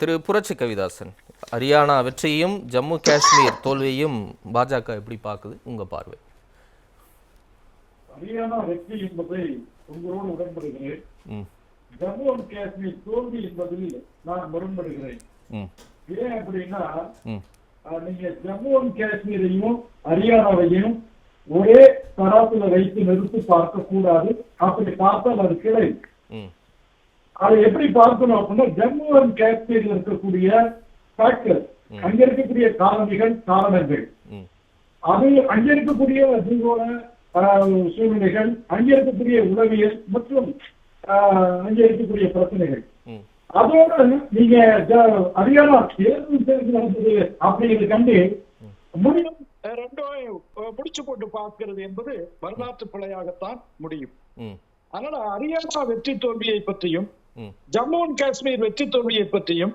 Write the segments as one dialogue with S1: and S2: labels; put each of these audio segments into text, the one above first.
S1: திரு புரட்சி கவிதாசன் ஹரியானா வெற்றியையும் ஜம்மு காஷ்மீர் தோல்வியையும் பாஜக எப்படி பார்க்குது? உங்க பார்வை.
S2: ஹரியானா வெற்றி என்பதை உங்களோடு உடன்படுகிறேன். ஜம்மு அண்ட் காஷ்மீர் தோல்வி என்பதில் நான் முரண்படுகிறேன். ஏன் அப்படின்னா நீங்க ஜம்மு அண்ட் காஷ்மீரையும் ஹரியானாவையும் ஒரே தராசுல வைத்து நிறுத்தி பார்க்க கூடாது அப்படி பார்த்தால் அது கிளை. அதை எப்படி பார்க்கணும் அப்படின்னா ஜம்மு அண்ட் காஷ்மீர்ல இருக்கக்கூடிய ஃபேக்டர் அங்க இருக்கக்கூடிய காரணிகள் காரணங்கள். அது அங்க இருக்கக்கூடிய பூகோள சூழ்நிலைகள் அங்க இருக்கக்கூடிய உளவியல் மற்றும் அங்க இருக்கக்கூடிய பிரச்சனைகள். அதோட நீங்க ஹரியானா தேர்தல் தேர்தல் நடந்தது அப்படிங்கிறது கண்டு முடியும். ரெண்டும் முடிச்சு போட்டு பார்க்கிறது என்பது வரலாற்று பிழையாகத்தான் முடியும். அதனால ஹரியானா வெற்றி தோல்வியை பற்றியும் ஜம்மு அண்ட் காஷ்மீர் வெற்றி தோல்வியை பற்றியும்.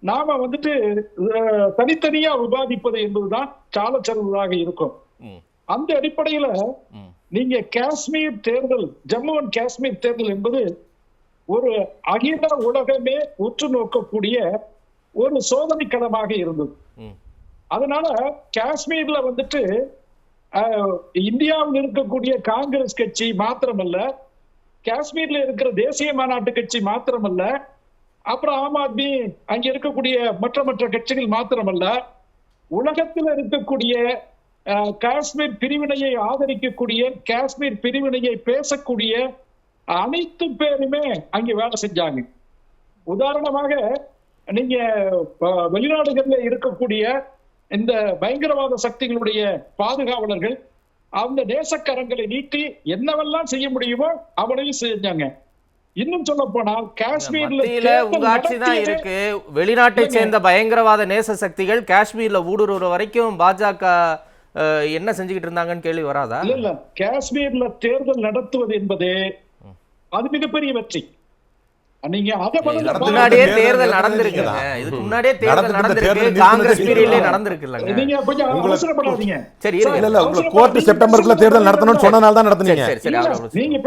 S2: நாம வந்துட்டு தனித்தனியா விவாதிப்பது என்பதுதான் சாலச்சிறந்ததாக இருக்கும்.
S1: ம்.
S2: அந்த அடிப்படையில நீங்க காஷ்மீர் தேர்தல் ஜம்மு அண்ட் காஷ்மீர் தேர்தல் என்பது ஒரு அகில உலகமே உற்று நோக்கக்கூடிய ஒரு சோதனை களமாக இருந்தது அதனால காஷ்மீர்ல வந்துட்டு இந்தியாவில் இருக்கக்கூடிய காங்கிரஸ் கட்சி மாத்திரமல்ல காஷ்மீர்ல இருக்கிற தேசிய மாநாட்டு கட்சி மாத்திரமல்ல அப்புறம் ஆம் ஆத்மி அங்க இருக்கக்கூடிய மற்ற மற்ற கட்சிகள் மாத்திரமல்ல உலகத்தில் இருக்கக்கூடிய காஷ்மீர் பிரிவினையை ஆதரிக்கக்கூடிய காஷ்மீர் பிரிவினையை பேசக்கூடிய அனைத்து பேருமே அங்க வேலை செஞ்சாங்க. உதாரணமாக நீங்க வெளிநாடுகளில் இருக்கக்கூடிய இந்த பயங்கரவாத சக்திகளுடைய பாதுகாவலர்கள் அந்த நேசக்கரங்களை நீட்டி என்னவெல்லாம் செய்ய முடியுமோ அவளையும் செஞ்சாங்க. இன்னும் சொல்ல போனால் காஷ்மீர்ல
S1: இருக்கு. வெளிநாட்டை சேர்ந்த பயங்கரவாத நேச சக்திகள் காஷ்மீர்ல ஊடுருவ வரைக்கும் பாஜக என்ன செஞ்சுக்கிட்டு இருந்தாங்கன்னு கேள்வி வராதா?
S2: இல்ல காஷ்மீர்ல தேர்தல் நடத்துவது என்பது அது மிகப்பெரிய வெற்றி நீங்க அதை முதல்ல
S3: நடந்து-
S2: பாருங்க.
S1: முன்னாடியே
S3: தேர்தல்.
S1: இதுக்கு முன்னாடியே தேர்தல் நடந்திருக்கு. காங்கிரஸ் பீரியட்லயே
S3: நீங்கதான்.
S1: நடந்திருக்குல்லங்க
S2: நீங்க கொஞ்சம்
S3: உங்களை-
S2: அவசரப்படாதீங்க.
S1: சரி இருங்க.
S3: இல்ல இல்ல உங்களுக்கு
S2: அவசரப்படாதீங்க.
S3: கோர்ட் செப்டம்பருக்குள்ள தேர்தல் நடத்தணும்னு சொன்னனால தான் நடத்துனீங்க.
S2: நீங்க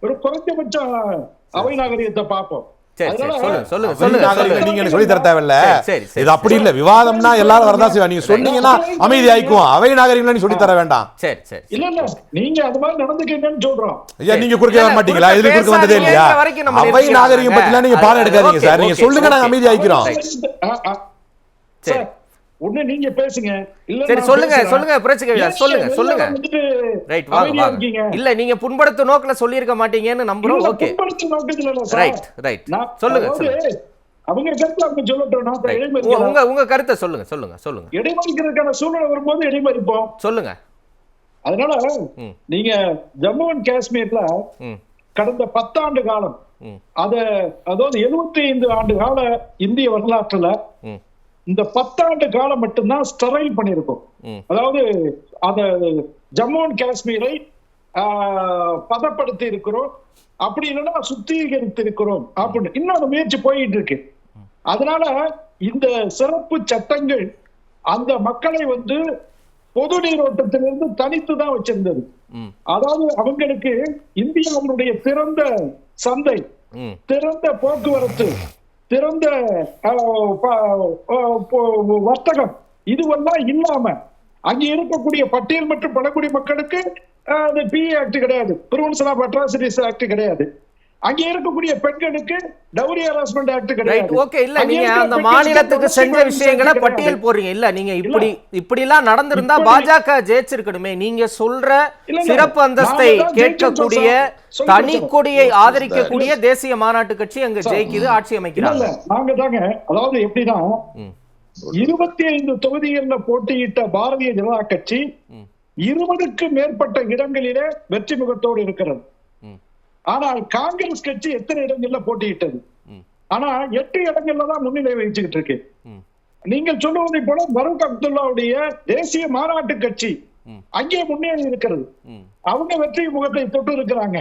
S2: ஒரு குறைந்தபட்சம் அவை நாகரிகத்தை பார்ப்போம்.
S3: அப்படி இல்ல விவாதம்னா எல்லாரும் வரதா செய்வாங்க. நீங்க சொன்னீங்கன்னா அமைதி ஆயிக்குவோம். அவை நாகரிகம் நீ சொல்லி தர வேண்டாம்.
S1: சரி சரி
S2: இல்ல இல்ல. நீங்க அது மாதிரி நடந்துக்கீங்கன்னு சொல்றோம்.
S3: ஐயா நீங்க குறுக்க வர மாட்டீங்களா? இதுல குறுக்க வந்ததே இல்லையா? அவை. நாகரிகம் பத்திலாம் நீங்க பாடம் எடுக்காதீங்க சார். நீங்க சொல்லுங்க நாங்க. அமைதி ஆயிக்கிறோம்.
S1: சரி.
S2: ஒண்ணு நீங்க பேசுங்க. இல்ல
S1: சரி சொல்லுங்க. சொல்லுங்க புரட்சி கவிதா
S2: ஏன்
S1: சொல்லுங்க சொல்லுங்க. ரைட் வாங்க வாங்க? இல்ல நீங்க புண்படுத்த நோக்குல சொல்லியிருக்க மாட்டீங்கன்னு நம்புறோம் ஓகே.
S2: புண்படுத்தும் நோக்கத்துல இல்ல சார்.
S1: ரைட் ரைட் சொல்லுங்க
S2: அவங்க கருத்து அவங்க சொல்லட்டும்.
S1: உங்க உங்க கருத்தை சொல்லுங்க சொல்லுங்க சொல்லுங்க.
S2: இடைமறிக்கிறதுக்கான சூழ்நிலை வரும்போது இடைமறிப்போம்
S1: சொல்லுங்க.
S2: அதனால. நீங்க ஜம்மு அண்ட் காஷ்மீர்ல கடந்த பத்தாண்டு காலம் அத அதாவது 75 ஐந்து ஆண்டு கால இந்திய வரலாற்றுல இந்த பத்தாண்டு காலம் மட்டும்தான் ஸ்டெரைல் பண்ணியிருக்கோம். அதாவது அத ஜம்மு அண்ட் காஷ்மீரை பதப்படுத்தி இருக்கிறோம். அப்படி இல்லைன்னா சுத்திகரித்து இருக்கிறோம் அப்படின்னு. இன்னும் அந்த முயற்சி போயிட்டு இருக்கு. அதனால இந்த சிறப்பு சட்டங்கள் அந்த மக்களை வந்து பொது நீரோட்டத்திலிருந்து தனித்து தான் வச்சிருந்தது அதாவது அவங்களுக்கு இந்தியாவினுடைய திறந்த சந்தை திறந்த போக்குவரத்து திறந்த அஹ், வர்த்தகம். இதுவெல்லாம் இல்லாம அங்க இருக்கக்கூடிய பட்டியல் மற்றும் பழங்குடி மக்களுக்கு அஹ், அது பி ஆக்ட் கிடையாது. பிரிவென்ஷன் ஆஃப் அட்ராசிட்டிஸ் ஆக்ட் கிடையாது. அங்க இருக்கக்கூடிய பெண்களுக்கு டவுரி ஹராஸ்மெண்ட் ஆக்ட் கிடையாது
S1: ஓகே இல்ல நீங்க அந்த மாநிலத்துக்கு செஞ்ச விஷயங்களை பட்டியல். போடுறீங்க இல்ல நீங்க. இப்படி இப்படி எல்லாம் நடந்திருந்தா பாஜக ஜெயிச்சிருக்கணுமே நீங்க சொல்ற. சிறப்பு அந்தஸ்தை கேட்கக்கூடிய. தனி கொடியை ஆதரிக்கக்கூடிய தேசிய மாநாட்டு கட்சி அங்க. ஜெயிக்குது ஆட்சி அமைக்கிறாங்க
S2: நாங்க தாங்க அதாவது எப்படின்னா
S1: ம்
S2: இருபத்தி ஐந்து தொகுதிகள்ல போட்டியிட்ட பாரதிய ஜனதா கட்சி இருபதுக்கு மேற்பட்ட இடங்களிலே வெற்றி முகத்தோடு இருக்கிறது ஆனால் காங்கிரஸ் கட்சி எத்தனை இடங்கள்ல போட்டியிட்டது? ஆனா எட்டு இடங்கள்ல தான் முன்னிலை வகிச்சுக்கிட்டு இருக்கு. நீங்கள் சொல்லுவதை போல பரூக் அப்துல்லாவுடைய தேசிய மாநாட்டு கட்சி. அங்கே முன்னேறி இருக்கிறது. அவங்க வெற்றி முகத்தை தொட்டு இருக்கிறாங்க.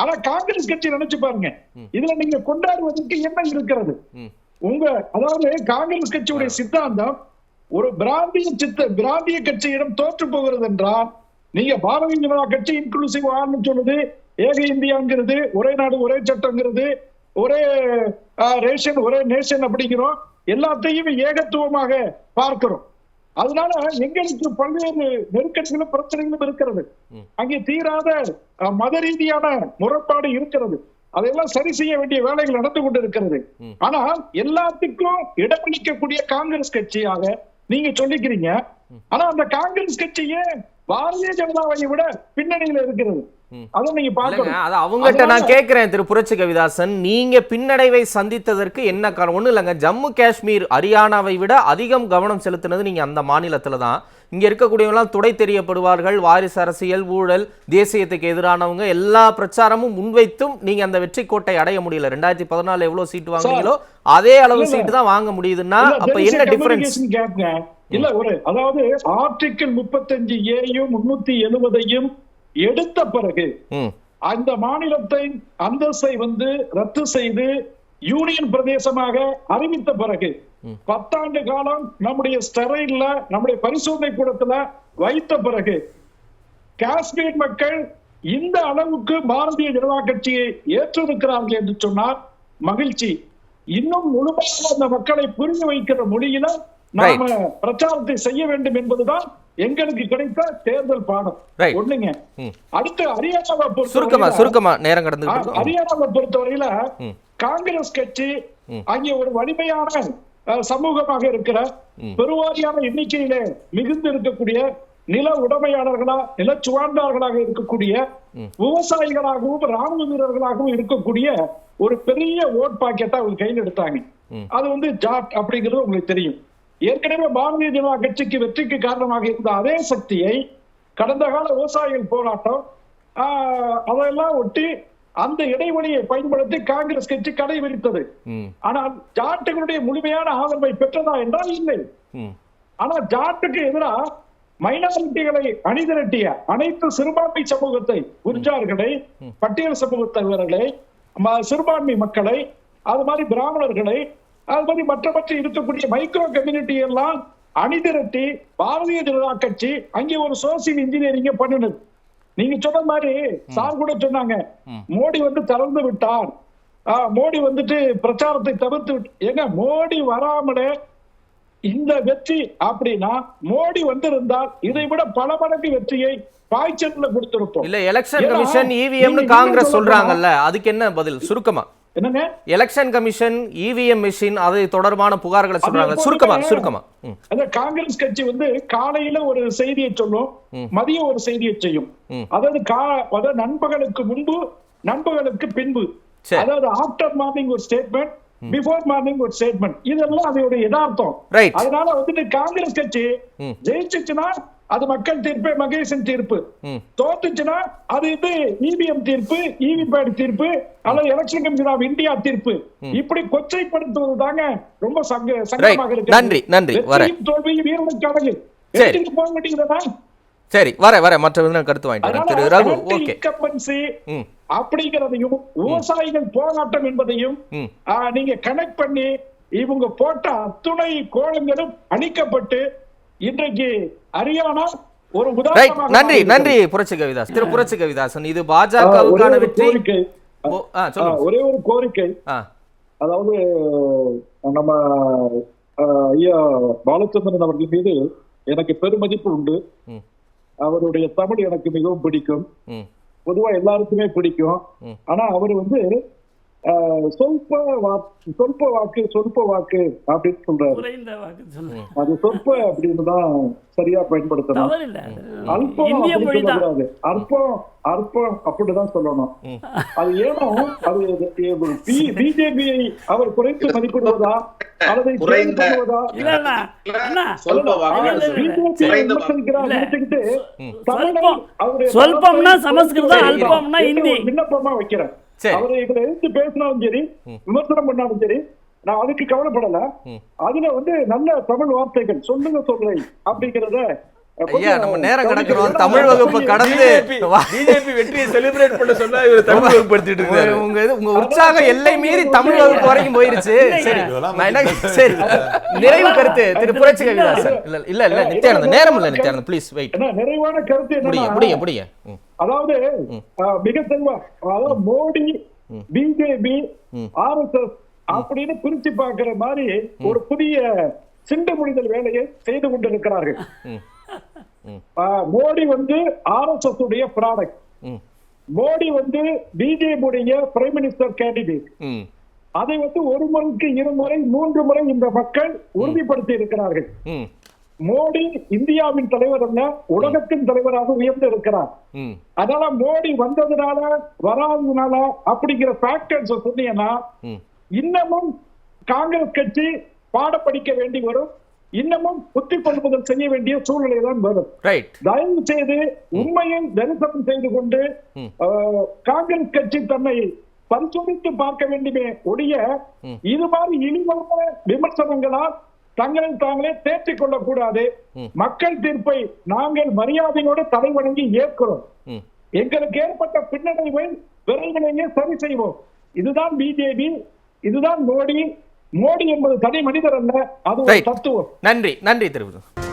S2: ஆனா காங்கிரஸ் கட்சி நினைச்சு பாருங்க. இதுல நீங்க கொண்டாடுவதற்கு என்ன இருக்கிறது? உங்க அதாவது காங்கிரஸ் கட்சியுடைய சித்தாந்தம் ஒரு பிராந்திய சித்த பிராந்திய கட்சியிடம் தோற்று போகிறது என்றால் நீங்க பாரதிய ஜனதா கட்சி இன்க்ளூசிவ் ஆன்னு சொல்லுது ஏக இந்தியாங்கிறது ஒரே நாடு ஒரே சட்டங்கிறது ஒரே ரேஷன் ஒரே நேஷன் அப்படிங்கிறோம். எல்லாத்தையும் ஏகத்துவமாக பார்க்கிறோம். அதனால எங்களுக்கு பல்வேறு நெருக்கடிகளும் பிரச்சனைகளும் இருக்கிறது. அங்கே தீராத மத ரீதியான முரண்பாடு இருக்கிறது. அதையெல்லாம் சரி செய்ய வேண்டிய வேலைகள் நடந்து கொண்டு இருக்கிறது ஆனால் எல்லாத்துக்கும் இடமளிக்கக்கூடிய காங்கிரஸ் கட்சியாக நீங்க சொல்லிக்கிறீங்க. ஆனா அந்த காங்கிரஸ் கட்சியே பாரதிய ஜனதாவை விட பின்னணியில இருக்கிறது.
S1: அவங்ககிட்ட நான் கேட்கிறேன் திரு புரட்சி கவிதாசன். நீங்க பின்னடைவை சந்தித்ததற்கு என்ன காரணம்? ஒண்ணும் இல்லைங்க. ஜம்மு காஷ்மீர் ஹரியானாவை விட அதிகம் கவனம் செலுத்தினது நீங்க அந்த மாநிலத்துல தான். இங்க இருக்கக்கூடியவங்களாம் துடை தெரியப்படுவார்கள். வாரிசு அரசியல் ஊழல் தேசியத்துக்கு எதிரானவங்க எல்லா பிரச்சாரமும் முன்வைத்தும் நீங்க அந்த வெற்றி கோட்டை அடைய முடியல. ரெண்டாயிரத்தி பதினாலு எவ்வளவு சீட்டு வாங்குனீங்களோ அதே அளவு. சீட்டு தான் வாங்க முடியுதுன்னா அப்ப என்ன டிஃபரன்ஸ்.
S2: இல்ல ஒரு அதாவது ஆர்டிகிள் முப்பத்தஞ்சு ஏயும் முன்னூத்தி எழுபதையும் எடுத்த பிறகு அந்த மாநிலத்தை அந்தஸ்தை வந்து ரத்து செய்து யூனியன் பிரதேசமாக அறிவித்த பிறகு பத்தாண்டு காலம் நம்முடைய ஸ்டெரைன்ல நம்முடைய பரிசோதனை கூடத்துல வைத்த பிறகு காஷ்மீர் மக்கள் இந்த அளவுக்கு பாரதிய ஜனதா கட்சியை ஏற்றிருக்கிறார்கள் என்று சொன்னால் மகிழ்ச்சி. இன்னும் முழுமையாக அந்த மக்களை புரிய வைக்கிற மொழியில நாம பிரச்சாரத்தை செய்ய வேண்டும் என்பதுதான் எங்களுக்கு கிடைத்த தேர்தல் பாடம். ஒண்ணுங்க. அடுத்து ஹரியானாவை
S1: சுருக்கமா
S2: பொறுத்தவரையில
S1: சுருக்கமா நேரம் கடந்து
S2: ஹரியானாவை பொறுத்தவரையில காங்கிரஸ் கட்சி. அங்கே ஒரு வலிமையான சமூகமாக இருக்கிற பெருவாரியான எண்ணிக்கையிலே மிகுந்து இருக்கக்கூடிய நில உடைமையாளர்களா நிலச்சுவார்ந்தார்களாக இருக்கக்கூடிய விவசாயிகளாகவும் ராணுவ வீரர்களாகவும் இருக்கக்கூடிய ஒரு பெரிய ஓட் பாக்கெட்டை அவங்க கையில் எடுத்தாங்க. அது வந்து ஜாட் அப்படிங்கிறது உங்களுக்கு தெரியும். ஏற்கனவே பாரதிய ஜனதா கட்சிக்கு வெற்றிக்கு காரணமாக இருந்த அதே சக்தியை கடந்த கால விவசாயிகள் போராட்டம் ஆஹ், அதெல்லாம் ஒட்டி அந்த இடைவெளியை பயன்படுத்தி காங்கிரஸ் கட்சி கடைபிடித்தது
S1: ம்.
S2: ஆனால் ஜாட்டுகளுடைய முழுமையான ஆதரவை பெற்றதா என்றால் இல்லை.
S1: ம்.
S2: ஆனா ஜாட்டுக்கு எதிராக மைனாரிட்டிகளை அணிதிரட்டிய அனைத்து சிறுபான்மை சமூகத்தை குர்ஜார்களை பட்டியல் சமூகத்தவர்களை ம- சிறுபான்மை மக்களை அது மாதிரி பிராமணர்களை அது மாதிரி மற்ற மற்ற இருக்கக்கூடிய மைக்ரோ கம்யூனிட்டி எல்லாம் அணிதிரட்டி பாரதிய ஜனதா கட்சி அங்கே ஒரு சோசியல் இன்ஜினியரிங்க பண்ணினது. நீங்க சொன்ன மாதிரி சார் கூட சொன்னாங்க. மோடி வந்து திறந்து விட்டார். மோடி வந்துட்டு பிரச்சாரத்தை தவிர்த்து விட்டு ஏங்க மோடி வராமலே இந்த வெற்றி அப்படின்னா மோடி வந்திருந்தால் இதை விட பல மடங்கு வெற்றியை பாய்ச்சல்ல கொடுத்திருப்போம்.
S1: இல்ல எலெக்ஷன் கமிஷன் இவிஎம்னு காங்கிரஸ் சொல்றாங்கல்ல அதுக்கு என்ன பதில்? சுருக்கமா.
S2: என்னங்க?
S1: எலெக்ஷன் கமிஷன் இவிஎம் மிஷின் அது தொடர்பான புகார்களை சொல்றாங்க. சுருக்கமா சுருக்கமா.
S2: அந்த காங்கிரஸ் கட்சி வந்து காலையில ஒரு செய்தியை சொல்லும் மதியம் ஒரு செய்தியை செய்யும். அதாவது கா அதாவது நண்பகலுக்கு முன்பு நண்பகலுக்கு பின்பு. அதாவது ஆஃப்டர் மார்னிங் ஒரு ஸ்டேட்மெண்ட் பிஃபோர் மார்னிங் ஒரு ஸ்டேட்மெண்ட் இதெல்லாம் அதோட யதார்த்தம். அதனால வந்துட்டு காங்கிரஸ் கட்சி ஜெயிச்சுச்சுன்னா அது மக்கள் தீர்ப்பு மகேசன் தீர்ப்பு. தோத்துச்சுன்னா அது இது இவிஎம் தீர்ப்பு இவிபேட் தீர்ப்பு அல்லது எலெக்ஷன் கமிஷன் ஆஃப் இந்தியா தீர்ப்பு. இப்படி கொச்சைப்படுத்துவது தாங்க ரொம்ப சங்க சங்கமாக இருக்கு
S1: நன்றி, நன்றி.
S2: தோல்வியும் வீரனுக்கு அழகு போக வேண்டியதுதானே?
S1: சரி வர வர மற்ற கருத்து வாங்கிட்டு திரு ரகு ஓகே.
S2: அப்படிங்கிறதையும் விவசாயிகள் போராட்டம் என்பதையும் நீங்க கனெக்ட் பண்ணி இவங்க போட்ட அத்துணை கோலங்களும் அணிக்கப்பட்டு இன்றைக்கு ஹரியானா ஒரு
S1: நன்றி. நன்றி புரட்சி கவிதாஸ். திரு புரட்சி கவிதாசன் இது பாஜகவுக்கான வெற்றி.
S2: ஒரே ஒரு கோரிக்கை. அதாவது நம்ம ஐயா பாலச்சந்திரன் அவர்கள் மீது எனக்கு பெருமதிப்பு உண்டு. அவருடைய தமிழ் எனக்கு மிகவும் பிடிக்கும். பொதுவா எல்லாருக்குமே பிடிக்கும். ஆனா அவர் வந்து சொல்ப வாக்கு சொல்ப வாக்கு சொல்ப வாக்கு அப்படின்னு சொல்றாரு.
S4: குறைந்த வாக்கு சொல்லுங்க.
S2: அது சொற்ப அப்படின்னு தான் சரியா பயன்படுத்தணும். அல்பம்
S4: இந்திய
S2: அப்படி
S4: மொழி தான்.
S2: சொல்லக்கூடாது. அற்பம் அற்பம் அப்படிதான் சொல்லணும். அது ஏனோ அது பிஜேபியை அவர் குறைத்து மதிப்பிடுவதா? அல்லது
S4: சொல்பம்.
S2: அவருடைய விண்ணப்பமா வைக்கிறேன்
S1: சரி.
S2: அவரை இதுல எடுத்து பேசினாலும் சரி விமர்சனம் பண்ணாலும் சரி நான் அதுக்கு கவலைப்படல. அதுல வந்து நல்ல தமிழ் வார்த்தைகள் சொல்லுங்க சொல்றேன் அப்படிங்கறத
S1: ஐயா நம்ம நேரம் கிடக்கிறோம். தமிழ் வகுப்பு கடந்து
S5: பிஜேபி வெற்றியை செலிப்ரேட் பண்ண சொன்னா இவர் தமிழ் வகுப்படுத்திட்டு இருக்காரு.
S1: உங்க- உங்க இது- உங்க உற்சாகம் எல்லை மீறி தமிழ் வகுப்பு வரைக்கும் போயிருச்சு. சரி நான் என்ன- சரி. நிறைவு கருத்து திரு புரட்சி கவிதாசன் இல்ல. இல்ல இல்ல நித்யானந்த நேரம் இல்ல நித்யானந்த ப்ளீஸ் வெயிட்
S2: என்ன நிறைவான கருத்து
S1: முடிய முடிய முடிய
S2: அதாவது மிக அதாவது மோடி பிஜேபி ஆர்எஸ்எஸ் அப்படின்னு பிரிச்சு பார்க்கிற மாதிரி ஒரு புதிய சிண்டு முடிதல் வேலையை செய்து கொண்டிருக்கிறார்கள்.
S1: ம்.
S2: ஆஹ், மோடி வந்து ஆர்எஸ்எஸ் உடைய ப்ராடக்ட். மோடி வந்து பிஜேபி உடைய பிரைம் மினிஸ்டர் கேண்டிடேட். அதை வந்து ஒரு முறைக்கு இருமுறை மூன்று முறை இந்த மக்கள் உறுதிப்படுத்தி இருக்கிறார்கள். மோடி இந்தியாவின் தலைவர் அல்ல உலகத்தின் தலைவராக உயர்ந்து இருக்கிறார். அதனால மோடி வந்ததுனால வராததுனால அப்படிங்கிற ஃபேக்டர்ஸ் சொன்னீங்கன்னா. இன்னமும் காங்கிரஸ் கட்சி பாட படிக்க வேண்டி வரும் இன்னமும் புத்தி கொள்முதல் செய்ய வேண்டிய சூழ்நிலை தான் வரும் தயவு செய்து உண்மையை தரிசனம் செய்து கொண்டு காங்கிரஸ் கட்சி தன்னை பரிசோதித்து பார்க்க வேண்டுமே ஒழிய. இது மாதிரி இழிவான விமர்சனங்களால் தங்களை தாங்களே தேற்றிக் கொள்ளக்கூடாது
S1: ம்.
S2: மக்கள் தீர்ப்பை நாங்கள் மரியாதையோடு தலை வணங்கி ஏற்கிறோம். எங்களுக்கு ஏற்பட்ட பின்னடைவை விரைவிலேயே சரி செய்வோம் இதுதான் பிஜேபி இதுதான் மோடி மோடி என்பது தனி மனிதர் அல்ல அது. தத்துவம்
S1: நன்றி நன்றி திரு